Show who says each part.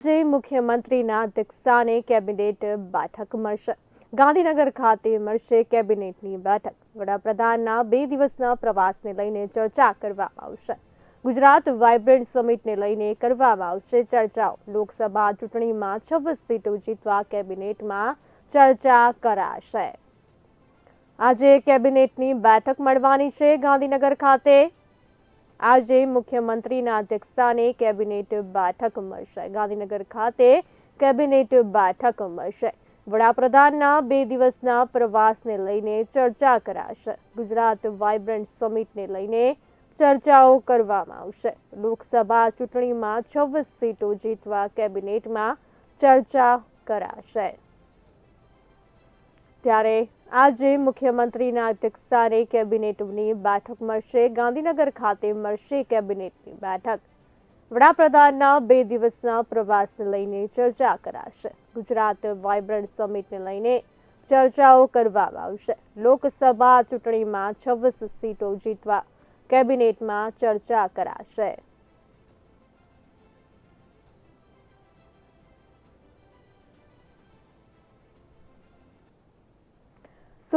Speaker 1: આજે મુખ્યમંત્રીના અધ્યક્ષસ્થાને કેબિનેટ બેઠક મળશે. ગાંધીનગર ખાતે મળશે કેબિનેટની બેઠક. વડાપ્રધાનના બે દિવસના પ્રવાસને લઈને ચર્ચા કરવામાં આવશે. ગુજરાત વાઇબ્રન્ટ સમિટને લઈને કરવામાં આવશે ચર્ચાઓ. લોકસભા ચૂંટણીમાં છવ્વીસ સીટો જીતવા કેબિનેટમાં ચર્ચા કરાશે. આજે કેબિનેટની બેઠક મળવાની છે ગાંધીનગર ખાતે. આજે મુખ્યમંત્રીના અધ્યક્ષસ્થાને કેબિનેટ બેઠક મળશે. ગાંધીનગર ખાતે કેબિનેટ બેઠક મળશે. વડાપ્રધાનના બે દિવસના પ્રવાસને લઈને ચર્ચા કરાશે. ગુજરાત વાઇબ્રન્ટ સમિટને લઈને ચર્ચાઓ કરવામાં આવશે. લોકસભા ચૂંટણીમાં છવ્વીસ સીટો જીતવા કેબિનેટમાં ચર્ચા કરાશે. ત્યારે આજે મુખ્યમંત્રીના અધ્યક્ષસ્થાને કેબિનેટની બેઠક મળશે. ગાંધીનગર ખાતે મળશે કેબિનેટની બેઠક. વડાપ્રધાનના બે દિવસના પ્રવાસને લઈને ચર્ચા કરાશે. ગુજરાત વાઇબ્રન્ટ સમિટને લઈને ચર્ચાઓ કરવામાં આવશે. લોકસભા ચૂંટણીમાં છવ્વીસ સીટો જીતવા કેબિનેટમાં ચર્ચા કરાશે.